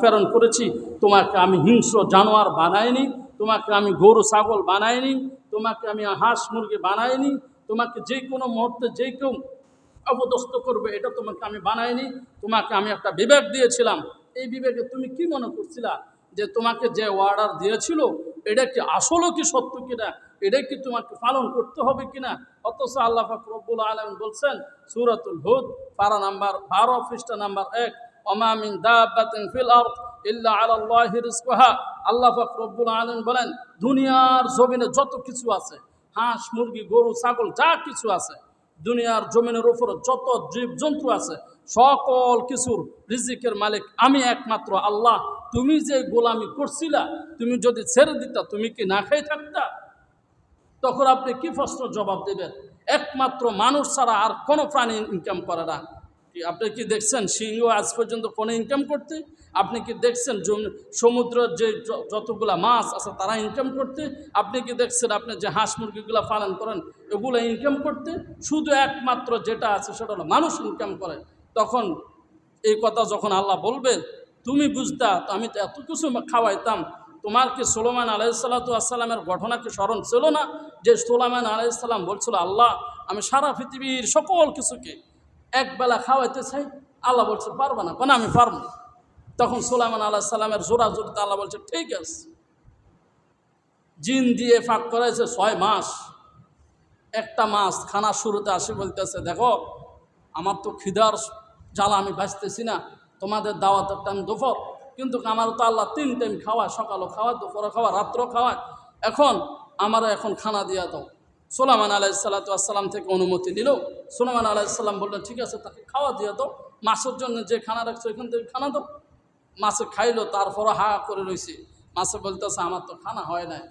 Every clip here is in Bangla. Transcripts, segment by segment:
প্রেরণ করেছি, তোমাকে আমি হিংস্র জানোয়ার বানাইনি, তোমাকে আমি গরু ছাগল বানাইনি, তোমাকে আমি হাঁস মুরগি বানাইনি, তোমাকে যে কোনো মুহূর্তে যে কেউ অপদস্থ করবে, এটা তোমাকে আমি বানাইনি, তোমাকে আমি একটা বিবেক দিয়েছিলাম। এই বিবেকে তুমি কি মনে করছিলা যে তোমাকে যে অর্ডার দিয়েছিল, এটা কি আসলও কি সত্য কিনা? এটা কি তোমাকে পালন করতে হবে কিনা? অথচ আল্লাহ ফাকরবুল আলম বলছেন, সুরাতুল হুদ, পারা নাম্বার বারো, পৃষ্ঠা নাম্বার এক অমামিন দাবাতিন ফিল আরদ ইল্লা আলাল্লাহি রিজকুহা আল্লাহ ফাকরবুল আলম বলেন, দুনিয়ার জমিনে যত কিছু আছে, হাঁস, মুরগি, গরু, ছাগল, যা কিছু আছে, দুনিয়ার জমিনের উপর যত জীব জন্তু আছে, সকল কিছুর রিজিকের মালিক আমি একমাত্র আল্লাহ। তুমি যে গোলামি করছিলা, তুমি যদি ছেড়ে দিতা, তুমি কি না খাই থাকতা? তখন আপনি কি প্রশ্ন জবাব দেবেন? একমাত্র মানুষ ছাড়া আর কোনো প্রাণী ইনকাম করে না। আপনি কি দেখছেন? সিংহ আজ পর্যন্ত কোনো ইনকাম করতে? আপনি কি দেখছেন সমুদ্রের যে যতগুলা মাছ আছে তারা ইনকাম করতে? আপনি কি দেখছেন আপনি যে হাঁস মুরগিগুলো পালন করেন, এগুলো ইনকাম করতে? শুধু একমাত্র যেটা আছে সেটা হলো মানুষ ইনকাম করে। তখন এই কথা যখন আল্লাহ বলবে, তুমি বুঝতা, তো আমি তো এত কিছু খাওয়াইতাম, তোমার কি সোলোমান আলাইসাল্লাতু আসসালামের ঘটনা কি স্মরণ ছিল না? যে সোলামান আলাইসাল্লাম বলছিল, আল্লাহ, আমি সারা পৃথিবীর সকল কিছুকে একবেলা খাওয়াইতে চাই, আল্লাহ বলছে, পারবে না। কেন আমি পারব। তখন সোলামান আল্লাহ সাল্লামের জোরা জোরতে আল্লাহ বলছে, ঠিক আছে। জিন দিয়ে ফাঁক করাইছে ছয় মাস। একটা মাস খানা শুরুতে আসে বলতেছে, দেখো, আমার তো খিদার জ্বালা, আমি বাঁচতেছি না। তোমাদের দাওয়াতের টাইম দুপুর। কিন্তু আমার তো আল্লাহ তিন টাইম খাওয়ায়, সকালও খাওয়ায়, দুপুরও খাওয়া রাত্র খাওয়ায়। এখন আমার এখন খানা দিয়া দাও। সোলামান আলাইসাল্লাতাম থেকে অনুমতি নিল। সোলামান আলাইসাল্লাম বললেন ঠিক আছে, তাকে খাওয়া দিয়ে দাও। মাছের জন্য যে খানা রাখছো, এখান থেকে খানা দাও। মাছে খাইলো, তারপরও হা করে রয়েছে মাছে বলতেছে, আমার তো খানা হয় নাই।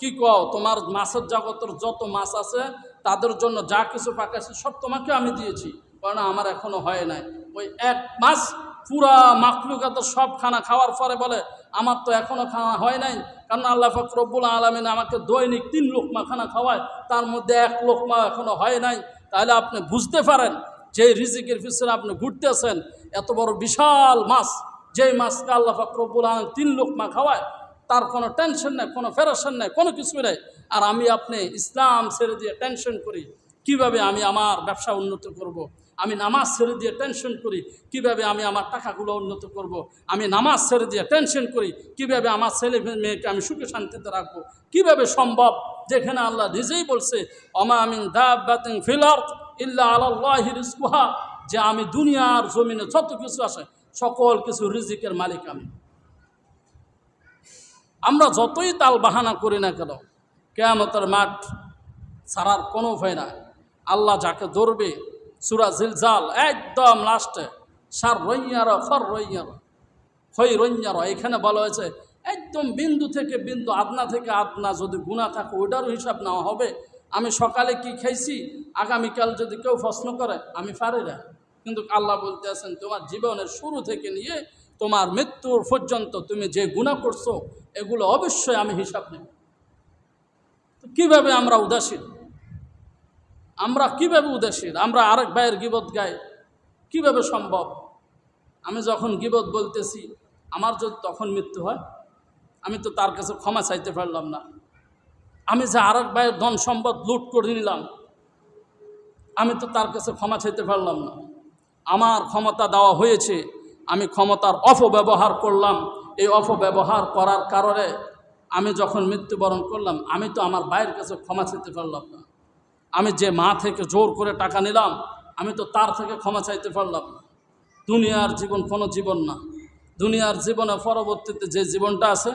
কি কও, তোমার মাছের জগতের যত মাছ আছে, তাদের জন্য যা কিছু পাকাছে সব তোমাকে আমি দিয়েছি। কারণ আমার এখনও হয় নাই। ওই এক মাস পুরা মাখলুকাত সব খানা খাওয়ার পরে বলে আমার তো এখনও খাওয়া হয় নাই। কারণ আল্লাহ ফকরবুল আলমিন আমাকে দৈনিক তিন লোকমা খানা খাওয়ায়, তার মধ্যে এক লোকমা এখনও হয় নাই। তাহলে আপনি বুঝতে পারেন যে রিজিকের পিছনে আপনি ঘুরতেছেন। এত বড় বিশাল মাছ, যেই মাছকে আল্লাহ ফকরবুল আলম তিন লোকমা খাওয়ায়, তার কোনো টেনশন নেই, কোনো ফেরাশন নেই, কোনো কিছু নেই। আর আমি আপনি ইসলাম ছেড়ে দিয়ে টেনশন করি, কীভাবে আমি আমার ব্যবসা উন্নত করব। আমি নামাজ ছেড়ে দিয়ে টেনশন করি, কীভাবে আমি আমার টাকাগুলো উন্নত করব। আমি নামাজ ছেড়ে দিয়ে টেনশন করি, কীভাবে আমার ছেলে মেয়েকে আমি সুখে শান্তিতে রাখব? কীভাবে সম্ভব? যেখানে আল্লাহ নিজেই বলছে অমা আমিন দাবাতিন ফিলার্থ ইল্লা আল্লাহি রিজকুহা। যে আমি দুনিয়ার জমিনে যত কিছু আছে, সকল কিছু রিজিকের মালিক আমি। আমরা যতই তাল বাহানা করি না কেন, কেয়ামতের মাঠ ছাড়ার কোনো উপায় নাই। আল্লাহ যাকে ধরবে সুরা জিলজাল একদম লাস্টে। সার রইয়ার ফর রইয়ার হই রইয়ার এখানে বলা হয়েছে, একদম বিন্দু থেকে বিন্দু, আদনা থেকে আদনা, যদি গুণা থাকে ওইটারও হিসাব নেওয়া হবে। আমি সকালে কি খাইছি? আগামীকাল যদি কেউ প্রশ্ন করে, আমি পারি না। কিন্তু আল্লাহ বলতে আছেন তোমার জীবনের শুরু থেকে নিয়ে তোমার মৃত্যুর পর্যন্ত তুমি যে গুণা করছ, এগুলো অবশ্যই আমি হিসাব নেব। কীভাবে আমরা উদাসীন? আমরা কীভাবে উদাসীন? আমরা আরেক ভাইয়ের গিবত গাই। কীভাবে সম্ভব? আমি যখন গিবত বলতেছি, আমার যদি তখন মৃত্যু হয়, আমি তো তার কাছে ক্ষমা চাইতে পারলাম না। আমি যে আরেক ভাইয়ের ধন সম্পদ লুট করে নিলাম, আমি তো তার কাছে ক্ষমা চাইতে পারলাম না। আমার ক্ষমতা দেওয়া হয়েছে, আমি ক্ষমতার অপব্যবহার করলাম। এই অপব্যবহার করার কারণে আমি যখন মৃত্যুবরণ করলাম, আমি তো আমার ভাইয়ের কাছে ক্ষমা চাইতে পারলাম না। আমি যে মা থেকে জোর করে টাকা নিলাম, আমি তো তার থেকে ক্ষমা চাইতে পারলাম না। দুনিয়ার জীবন কোনো জীবন না। দুনিয়ার জীবনে পরবর্তীতে যে জীবনটা আছে,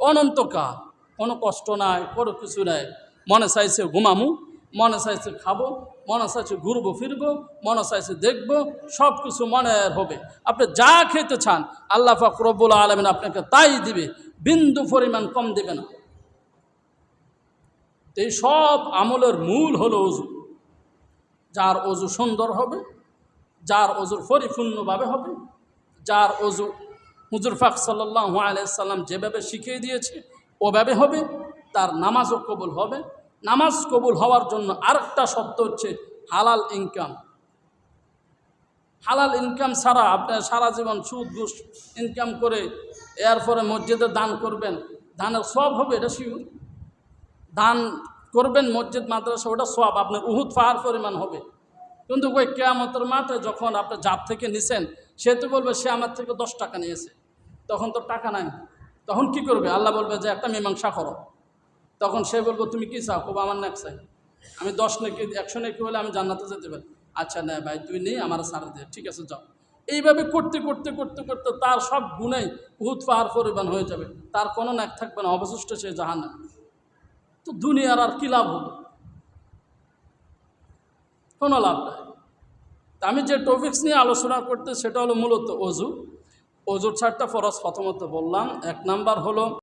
অনন্তকাল, কোনো কষ্ট নাই, কোনো কিছু নাই। মনে চাইছে ঘুমামু, মনে চাইছে খাব, মনে চাইছে ঘুরবো, ফিরবো, মনে চাইছে দেখব, সব কিছু মনের হবে। আপনি যা খেতে চান, আল্লাহ ফাকরবুল আলমিন আপনাকে তাই দিবে। বিন্দু পরিমাণ কম দেবে না। এই সব আমলের মূল হলো অজু যার অজু সুন্দর হবে, যার অজুর পরিপূর্ণভাবে হবে, যার অজু হুজুর ফাক সাল্লাহ আলাইসাল্লাম যেভাবে শিখিয়ে দিয়েছে, ওভাবে হবে, তার নামাজও কবুল হবে। নামাজ কবুল হওয়ার জন্য আরেকটা শব্দ হচ্ছে হালাল ইনকাম। হালাল ইনকাম ছাড়া আপনি সারা জীবন সুদ ইনকাম করে এরপরে মসজিদে দান করবেন, দানের সব হবে, এটা শিউর দান করবেন মসজিদ, মাদ্রাসা, ওটা সব আপনার উহুদ পাহাড় পরিমাণ হবে। কিন্তু ওই কেয়ামতের মাঠে যখন আপনি জাত থেকে নিছেন, সে তো বলবে, সে আমার থেকে দশ টাকা নিয়েছে। তখন তো টাকা নাই। তখন কি করবে? আল্লাহ বলবে যে, একটা মীমাংসা করো। তখন সে বলব, তুমি কি চাও? খুব আমার নেক চাই। আমি দশ নাকি, একশো নাকি হলে আমি জান্নাতে যেতে পারি। আচ্ছা না ভাই, তুই নেই আমার সারা দে, ঠিক আছে, যাও। এইভাবে করতে করতে করতে করতে তার সব গুণেই উহুদ পাহাড় পরিমাণ হয়ে যাবে। তার কোনো ন্যাক থাকবে না। অবশিষ্ট সে জাহান তো দুনিয়ার আর কী লাভ হলো? কোনো লাভ নাই। আমি যে টপিক্স নিয়ে আলোচনা করতে, সেটা হলো মূলত অজু। অজুর ছাড়টা ফরজ প্রথমত বললাম। এক নাম্বার হলো